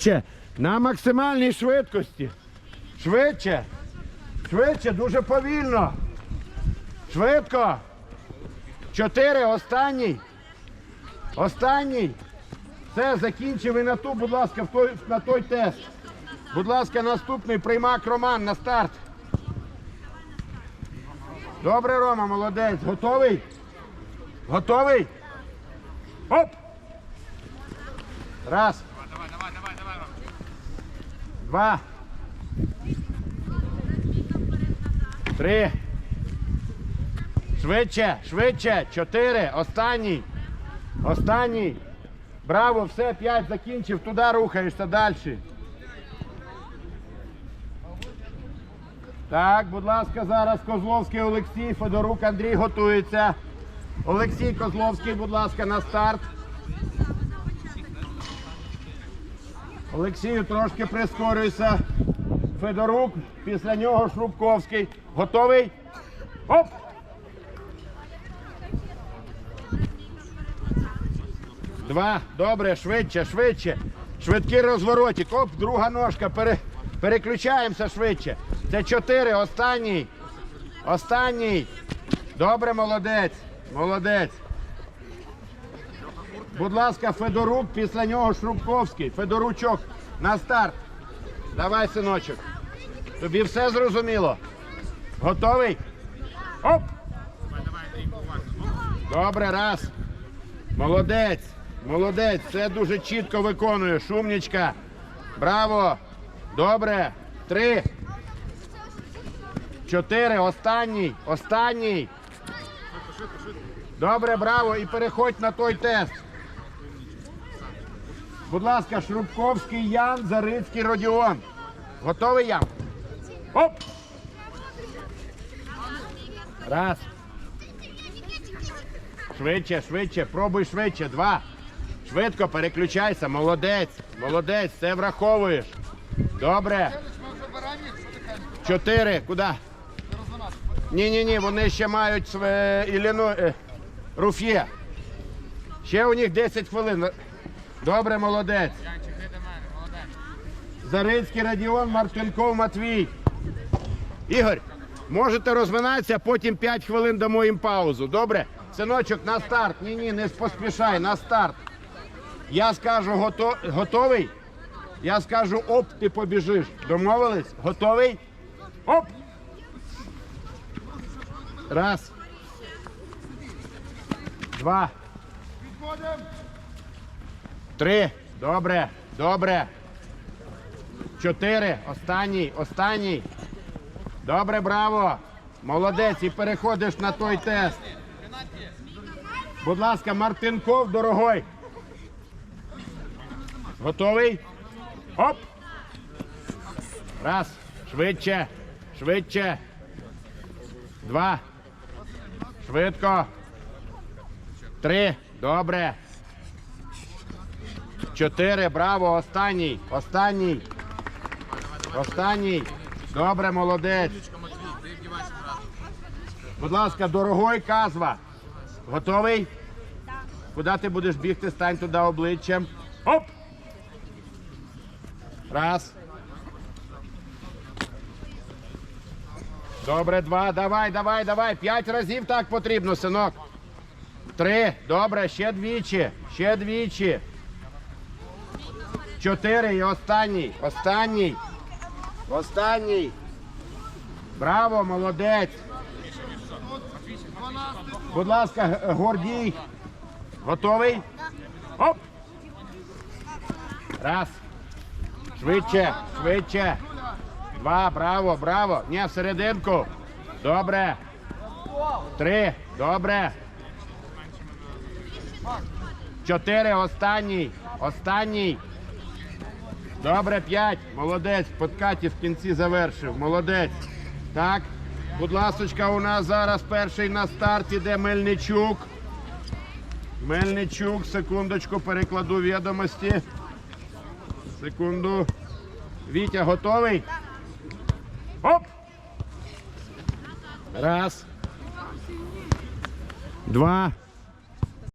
швидше. На максимальній швидкості. Швидше. Швидше, дуже повільно. Швидко. Чотири, останній. Останній. Все, закінчив і на ту, будь ласка, в той, на той тест. Будь ласка, наступний приймак Роман на старт. Добре, Рома, молодець. Готовий? Готовий? Оп! Раз. Два. Три. Швидше, швидше. Чотири. Останній. Останній. Браво, все, п'ять закінчив. Туди рухаєшся далі. Так, будь ласка, зараз Козловський Олексій, Федорук Андрій готується. Олексій Козловський, будь ласка, на старт. Олексію трошки прискорюйся. Федорук, після нього Шрубковський. Готовий? Оп! Два. Добре, швидше, швидше. Швидкий розворотик. Оп, друга ножка. Пере... Переключаємося швидше. Це чотири. Останній. Останній. Добре, молодець. Молодець. Будь ласка, Федорук, після нього Шрубковський. Федоручок на старт. Давай, синочок. Тобі все зрозуміло? Готовий? Оп! Добре, раз. Молодець. Молодець. Все дуже чітко виконуєш. Умнічка. Браво. Добре. Три. Чотири. Останній. Останній. Добре, браво. І переходь на той тест. Будь ласка, Шрубковський Ян, Зарицький Родіон. Готовий Ян? Оп! Раз. Швидше, швидше, пробуй швидше. Два. Швидко переключайся. Молодець. Молодець, все враховуєш. Добре. Чотири. Куди? Ні, ні, вони ще мають своє Іліно... е, руф'є. Ще у них 10 хвилин. Добре, молодець. Зарицький Радіон, Мартинков Матвій. Ігор, можете розминатися, потім 5 хвилин дамо їм паузу. Добре? Синочок, на старт. Ні, ні, не поспішай, на старт. Я скажу гото... готовий. Я скажу оп, ти побіжиш. Домовились? Готовий? Оп! Раз. Два. Три. Добре. Добре. Чотири. Останній. Останній. Добре, браво. Молодець. І переходиш на той тест. Будь ласка, Мартинков, дорогой. Готовий? Оп! Раз. Швидше. Швидше. Два. Швидко. Три. Добре. Чотири. Браво. Останній. Останній. Останній. Добре, молодець. Будь ласка, дорогой казва. Готовий? Куди ти будеш бігти? Стань туди обличчям. Оп! Раз. Добре, два. Давай, давай, давай. П'ять разів так потрібно, синок. Три. Добре, ще двічі. Ще двічі. Чотири і останній. Останній. Останній. Браво, молодець. Будь ласка, Гордій. Готовий? Оп! Раз. Швидше, швидше. Два, браво, браво. Ні, всерединку. Добре. Три. Добре. Чотири. Останній. Останній. Добре, п'ять. Молодець. Подкаті в кінці завершив. Молодець. Так. Будь ласочка, у нас зараз перший на старт іде Мельничук. Мельничук, секундочку, перекладу відомості. Секунду. Вітя готовий? Оп! Раз. Два.